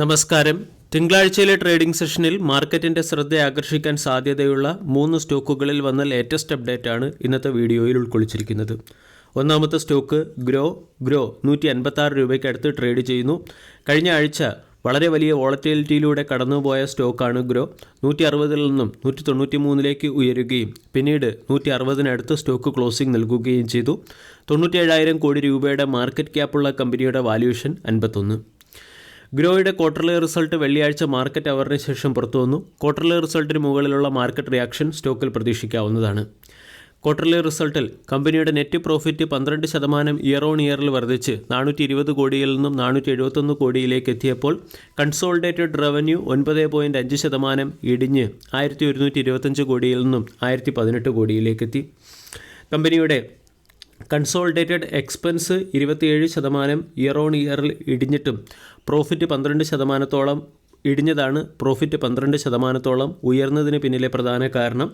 നമസ്കാരം. തിങ്കളാഴ്ചയിലെ ട്രേഡിംഗ് സെഷനിൽ മാർക്കറ്റിന്റെ ശ്രദ്ധ ആകർഷിക്കാൻ സാധ്യതയുള്ള മൂന്ന് സ്റ്റോക്കുകളിൽ വന്ന ലേറ്റസ്റ്റ് അപ്ഡേറ്റ് ആണ് ഇന്നത്തെ വീഡിയോയിൽ ഉൾക്കൊള്ളിച്ചിരിക്കുന്നത്. ഒന്നാമത്തെ സ്റ്റോക്ക് ഗ്രോ ഗ്രോ നൂറ്റി രൂപയ്ക്ക് അടുത്ത് ട്രേഡ് ചെയ്യുന്നു. കഴിഞ്ഞ ആഴ്ച വളരെ വലിയ വോളറ്റിലിറ്റിയിലൂടെ കടന്നുപോയ സ്റ്റോക്കാണ് ഗ്രോ. നൂറ്റി അറുപതിൽ നിന്നും നൂറ്റി തൊണ്ണൂറ്റി മൂന്നിലേക്ക് ഉയരുകയും പിന്നീട് നൂറ്റി അറുപതിനടുത്ത് സ്റ്റോക്ക് ക്ലോസിംഗ് നൽകുകയും ചെയ്തു. തൊണ്ണൂറ്റിയേഴായിരം കോടി രൂപയുടെ മാർക്കറ്റ് ക്യാപ്പുള്ള കമ്പനിയുടെ വാല്യൂഷൻ അൻപത്തൊന്ന്. ഗ്രോയുടെ ക്വാർട്ടർലി റിസൾട്ട് വെള്ളിയാഴ്ച മാർക്കറ്റ് അവറിന് ശേഷം പുറത്തുവന്നു ക്വാർട്ടർലി റിസൾട്ടിന് മുകളിലുള്ള മാർക്കറ്റ് റിയാക്ഷൻ സ്റ്റോക്കിൽ പ്രതീക്ഷിക്കാവുന്നതാണ്. ക്വാർട്ടർലി റിസൾട്ടിൽ കമ്പനിയുടെ നെറ്റ് പ്രോഫിറ്റ് പന്ത്രണ്ട് ശതമാനം ഇയർ ഓൺ ഇയറിൽ വർദ്ധിച്ച് നാനൂറ്റി ഇരുപത് കോടിയിൽ നിന്നും നാനൂറ്റി എഴുപത്തൊന്ന് കോടിയിലേക്ക് എത്തിയപ്പോൾ കൺസോളിഡേറ്റഡ് റവന്യൂ ഒൻപത് പോയിന്റ് അഞ്ച് ശതമാനം ഇടിഞ്ഞ് ആയിരത്തി ഒരുന്നൂറ്റി ഇരുപത്തഞ്ച് കോടിയിൽ നിന്നും ആയിരത്തി പതിനെട്ട് കോടിയിലേക്കെത്തി കമ്പനിയുടെ കൺസോളിഡേറ്റഡ് എക്സ്പെൻസ് ഇരുപത്തിയേഴ് ശതമാനം ഇയർ ഓൺ ഇയറിൽ ഇടിഞ്ഞിട്ടും പ്രോഫിറ്റ് പന്ത്രണ്ട് ശതമാനത്തോളം ഇടിഞ്ഞതാണ് പ്രോഫിറ്റ് പന്ത്രണ്ട് ശതമാനത്തോളം ഉയർന്നതിന് പിന്നിലെ പ്രധാന കാരണം.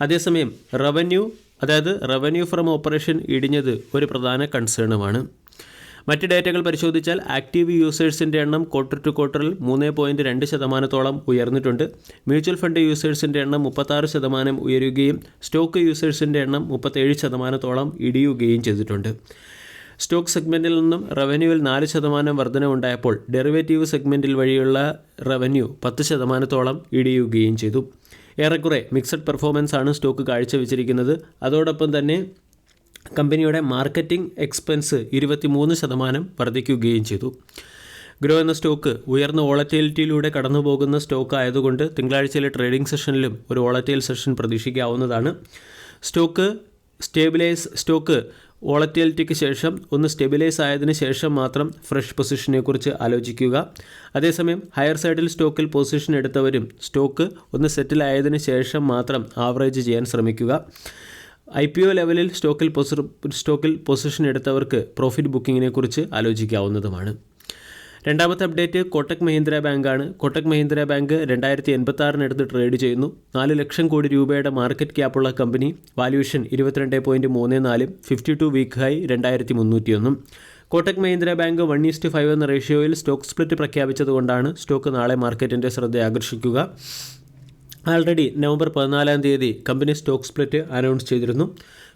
അതേസമയം റവന്യൂ അതായത് റവന്യൂ ഫ്രം ഓപ്പറേഷൻ ഇടിഞ്ഞത് ഒരു പ്രധാന കൺസേണുമാണ് മറ്റ് ഡേറ്റകൾ പരിശോധിച്ചാൽ ആക്റ്റീവ് യൂസേഴ്സിന്റെ എണ്ണം ക്വാർട്ടർ ടു ക്വാർട്ടറിൽ മൂന്ന് പോയിന്റ് രണ്ട് ശതമാനത്തോളം ഉയർന്നിട്ടുണ്ട്. മ്യൂച്വൽ ഫണ്ട് യൂസേഴ്സിന്റെ എണ്ണം മുപ്പത്താറ് ശതമാനം ഉയരുകയും സ്റ്റോക്ക് യൂസേഴ്സിന്റെ എണ്ണം മുപ്പത്തേഴ് ശതമാനത്തോളം ഇടിയുകയും ചെയ്തിട്ടുണ്ട്. സ്റ്റോക്ക് സെഗ്മെന്റിൽ നിന്നും റവന്യൂവിൽ നാല് ശതമാനം വർധനവുണ്ടായപ്പോൾ ഡെറിവേറ്റീവ് സെഗ്മെന്റിൽ വഴിയുള്ള റവന്യൂ പത്ത് ശതമാനത്തോളം ഇടിയുകയും ചെയ്തു. ഏറെക്കുറെ മിക്സഡ് പെർഫോമൻസ് ആണ് സ്റ്റോക്ക് കാഴ്ചവെച്ചിരിക്കുന്നത്. അതോടൊപ്പം തന്നെ കമ്പനിയുടെ മാർക്കറ്റിംഗ് എക്സ്പെൻസ് ഇരുപത്തിമൂന്ന് ശതമാനം വർദ്ധിക്കുകയും ചെയ്തു. ഗ്രോ എന്ന സ്റ്റോക്ക് ഉയർന്ന വോളറ്റിലിറ്റിയിലൂടെ കടന്നുപോകുന്ന സ്റ്റോക്ക് ആയതുകൊണ്ട് തിങ്കളാഴ്ചയിലെ ട്രേഡിംഗ് സെഷനിലും ഒരു വോളറ്റൈൽ സെഷൻ പ്രതീക്ഷിക്കാവുന്നതാണ്. സ്റ്റോക്ക് സ്റ്റേബിലൈസ് സ്റ്റോക്ക് വോളറ്റിലിറ്റിക്ക് ശേഷം ഒന്ന് സ്റ്റെബിലൈസ് ആയതിനു ശേഷം മാത്രം ഫ്രഷ് പൊസിഷനെക്കുറിച്ച് ആലോചിക്കുക. അതേസമയം ഹയർ സൈഡിൽ സ്റ്റോക്കിൽ പൊസിഷൻ എടുത്തവരും സ്റ്റോക്ക് ഒന്ന് സെറ്റിൽ ആയതിനു ശേഷം മാത്രം ആവറേജ് ചെയ്യാൻ ശ്രമിക്കുക. ഐ പി ഒ ലെവലിൽ സ്റ്റോക്കിൽ പൊസി സ്റ്റോക്കിൽ പൊസിഷൻ എടുത്തവർക്ക് പ്രോഫിറ്റ് ബുക്കിങ്ങിനെ കുറിച്ച് ആലോചിക്കാവുന്നതുമാണ്. രണ്ടാമത്തെ അപ്ഡേറ്റ് കോട്ടക് മഹീന്ദ്ര ബാങ്കാണ്. കോട്ടക് മഹീന്ദ്ര ബാങ്ക് രണ്ടായിരത്തി എൺപത്തി ആറിനടുത്ത് ട്രേഡ് ചെയ്യുന്നു. നാല് ലക്ഷം കോടി രൂപയുടെ മാർക്കറ്റ് ക്യാപ്പുള്ള കമ്പനി വാല്യൂഷൻ ഇരുപത്തിരണ്ട് പോയിന്റ് മൂന്ന് നാലും ഫിഫ്റ്റി ടു വീക്ക് ഹൈ രണ്ടായിരത്തി മുന്നൂറ്റിയൊന്നും Kotak Mahindra bank one is to five എന്ന റേഷ്യോയിൽ സ്റ്റോക്ക് സ്പ്ലിറ്റ് പ്രഖ്യാപിച്ചതുകൊണ്ടാണ് സ്റ്റോക്ക് നാളെ മാർക്കറ്റിന്റെ ശ്രദ്ധ ആകർഷിക്കുക. ആൾറെഡി നവംബർ പതിനാലാം തീയതി കമ്പനി സ്റ്റോക്ക് സ്പ്ലിറ്റ് അനൗൺസ് ചെയ്തിരുന്നു.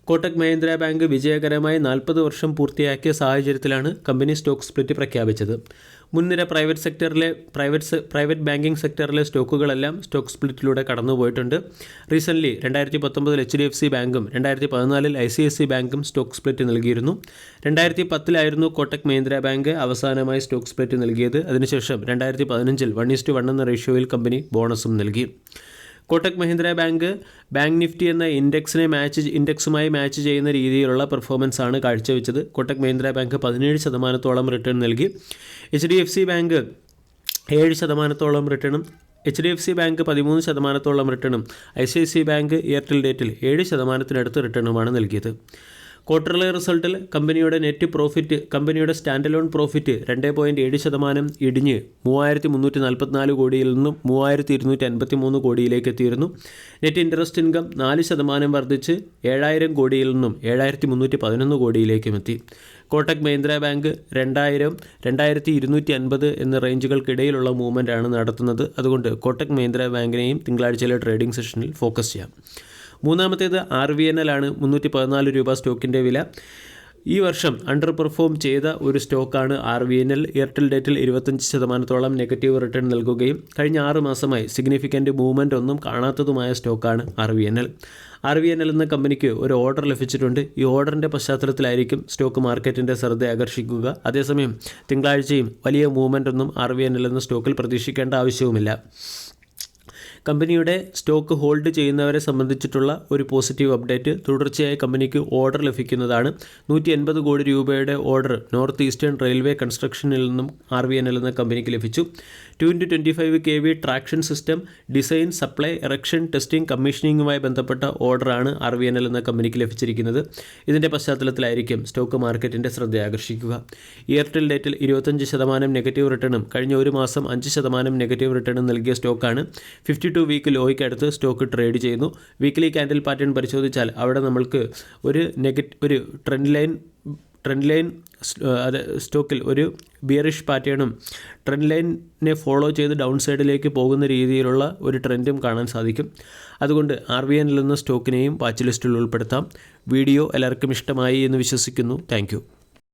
കോട്ടക് മഹീന്ദ്ര ബാങ്ക് വിജയകരമായി നാൽപ്പത് വർഷം പൂർത്തിയാക്കിയ സാഹചര്യത്തിലാണ് കമ്പനി സ്റ്റോക്ക് സ്പ്ലിറ്റ് പ്രഖ്യാപിച്ചത്. മുൻനിര പ്രൈവറ്റ് സെക്ടറിലെ പ്രൈവറ്റ് പ്രൈവറ്റ് ബാങ്കിംഗ് സെക്ടറിലെ സ്റ്റോക്കുകളെല്ലാം സ്റ്റോക്ക് സ്പ്ലിറ്റിലൂടെ കടന്നുപോയിട്ടുണ്ട്. റീസെന്റ്ലി രണ്ടായിരത്തി പത്തൊമ്പതിൽ എച്ച് ഡി എഫ് സി ബാങ്കും രണ്ടായിരത്തി പതിനാലിൽ ഐ സി എസ് സി ബാങ്കും സ്റ്റോക്ക് സ്പ്ലിറ്റ് നൽകിയിരുന്നു. രണ്ടായിരത്തി പത്തിലായിരുന്നു കോട്ടക് മഹീന്ദ്ര ബാങ്ക് അവസാനമായി സ്റ്റോക്ക് സ്പ്ലിറ്റ് നൽകിയത്. അതിനുശേഷം രണ്ടായിരത്തി പതിനഞ്ചിൽ വൺ ഈസ്റ്റ് വൺ എന്ന റേഷ്യോയിൽ കമ്പനി ബോണസും നൽകി. Kotak Mahindra bank bank Nifty എന്ന ഇൻഡെക്സിനെ മാച്ച് ഇൻഡെക്സുമായി മാച്ച് ചെയ്യുന്ന രീതിയിലുള്ള പെർഫോമൻസ് ആണ് കാഴ്ചവെച്ചത്. കോട്ടക് മഹീന്ദ്ര ബാങ്ക് പതിനേഴ് ശതമാനത്തോളം റിട്ടേൺ നൽകി. H D F C bank ഏഴ് ശതമാനത്തോളം റിട്ടേണും H D F C bank പതിമൂന്ന് ശതമാനത്തോളം റിട്ടേണും I C I C bank Airtel ഡേറ്റിൽ ഏഴ് ശതമാനത്തിനടുത്ത് റിട്ടേണുമാണ് നൽകിയത്. ക്വാർട്ടർലി റിസൾട്ടിൽ കമ്പനിയുടെ നെറ്റ് പ്രോഫിറ്റ് കമ്പനിയുടെ സ്റ്റാൻഡ് ലോൺ പ്രോഫിറ്റ് രണ്ട് പോയിന്റ് ഏഴ് ശതമാനം ഇടിഞ്ഞ് മൂവായിരത്തി മുന്നൂറ്റി നാൽപ്പത്തിനാല് കോടിയിൽ നിന്നും മൂവായിരത്തി ഇരുന്നൂറ്റി അൻപത്തി മൂന്ന് കോടിയിലേക്ക് എത്തിയിരുന്നു. നെറ്റ് ഇൻട്രസ്റ്റ് ഇൻകം നാല് ശതമാനം വർദ്ധിച്ച് ഏഴായിരം കോടിയിൽ നിന്നും ഏഴായിരത്തി മുന്നൂറ്റി പതിനൊന്ന് കോടിയിലേക്കും എത്തി. കോട്ടക് മഹീന്ദ്ര ബാങ്ക് രണ്ടായിരം രണ്ടായിരത്തി ഇരുന്നൂറ്റി അൻപത് എന്ന റേഞ്ചുകൾക്കിടയിലുള്ള മൂവ്മെന്റ് നടത്തുന്നത്. അതുകൊണ്ട് കോട്ടക് മഹീന്ദ്ര ബാങ്കിനെയും തിങ്കളാഴ്ചയിലെ ട്രേഡിംഗ് സെഷനിൽ ഫോക്കസ് ചെയ്യാം. മൂന്നാമത്തേത് ആർ വി എൻ എൽ ആണ്. മുന്നൂറ്റി പതിനാല് രൂപ സ്റ്റോക്കിന്റെ വില. ഈ വർഷം അണ്ടർ പെർഫോം ചെയ്ത ഒരു സ്റ്റോക്കാണ് R V N L. Airtel ഡേറ്റിൽ ഇരുപത്തഞ്ച് ശതമാനത്തോളം നെഗറ്റീവ് റിട്ടേൺ നൽകുകയും കഴിഞ്ഞ ആറ് മാസമായി സിഗ്നിഫിക്കന്റ് മൂവ്മെന്റ് ഒന്നും കാണാത്തതുമായ സ്റ്റോക്കാണ് R V N L. R V N L എന്ന കമ്പനിക്ക് ഒരു ഓർഡർ ലഭിച്ചിട്ടുണ്ട്. ഈ ഓർഡറിന്റെ പശ്ചാത്തലത്തിലായിരിക്കും സ്റ്റോക്ക് മാർക്കറ്റിന്റെ ശ്രദ്ധ ആകർഷിക്കുക. അതേസമയം തിങ്കളാഴ്ചയും വലിയ മൂവ്മെന്റ് ഒന്നും ആർ വി എൻ എൽ എന്ന സ്റ്റോക്കിൽ പ്രതീക്ഷിക്കേണ്ട ആവശ്യവുമില്ല. കമ്പനിയുടെ സ്റ്റോക്ക് ഹോൾഡ് ചെയ്യുന്നവരെ സംബന്ധിച്ചിട്ടുള്ള ഒരു പോസിറ്റീവ് അപ്ഡേറ്റ് തുടർച്ചയായി കമ്പനിക്ക് ഓർഡർ ലഭിക്കുന്നതാണ്. നൂറ്റി എൺപത് കോടി രൂപയുടെ ഓർഡർ നോർത്ത് ഈസ്റ്റേൺ റെയിൽവേ കൺസ്ട്രക്ഷനിൽ നിന്നും ആർ വി എന്ന കമ്പനിക്ക് ലഭിച്ചു. Two into twenty five K V traction system design supply erection testing കമ്മീഷനിങ്ങുമായി ബന്ധപ്പെട്ട ഓർഡറാണ് ആർ വി എന്ന കമ്പനിക്ക് ലഭിച്ചിരിക്കുന്നത്. ഇതിന്റെ പശ്ചാത്തലത്തിലായിരിക്കും സ്റ്റോക്ക് മാർക്കറ്റിന്റെ ശ്രദ്ധ ആകർഷിക്കുക. എയർടെൽ ഡേറ്റിൽ ഇരുപത്തഞ്ച് ശതമാനം നെഗറ്റീവ് റിട്ടേണും കഴിഞ്ഞ ഒരു മാസം അഞ്ച് ശതമാനം നെഗറ്റീവ് റിട്ടേണും നൽകിയ സ്റ്റോക്കാണ്. ഫിഫ്റ്റി ടു വീക്ക് ലോയ്ക്ക് അടുത്ത് സ്റ്റോക്ക് ട്രേഡ് ചെയ്യുന്നു. വീക്ക്ലി ക്യാൻഡിൽ പാറ്റേൺ പരിശോധിച്ചാൽ അവിടെ നമ്മൾക്ക് ഒരു നെഗറ്റ് ഒരു ട്രെൻഡ് ലൈൻ ട്രെൻഡ് ലൈൻ അത് സ്റ്റോക്കിൽ ഒരു ബിയറിഷ് പാറ്റേണും ട്രെൻഡ് ലൈനെ ഫോളോ ചെയ്ത് ഡൗൺ സൈഡിലേക്ക് പോകുന്ന രീതിയിലുള്ള ഒരു ട്രെൻഡും കാണാൻ സാധിക്കും. അതുകൊണ്ട് ആർ വി എനിൽ എന്ന സ്റ്റോക്കിനെയും വാച്ച് ലിസ്റ്റിൽ ഉൾപ്പെടുത്താം. വീഡിയോ എല്ലാവർക്കും ഇഷ്ടമായി എന്ന് വിശ്വസിക്കുന്നു. താങ്ക്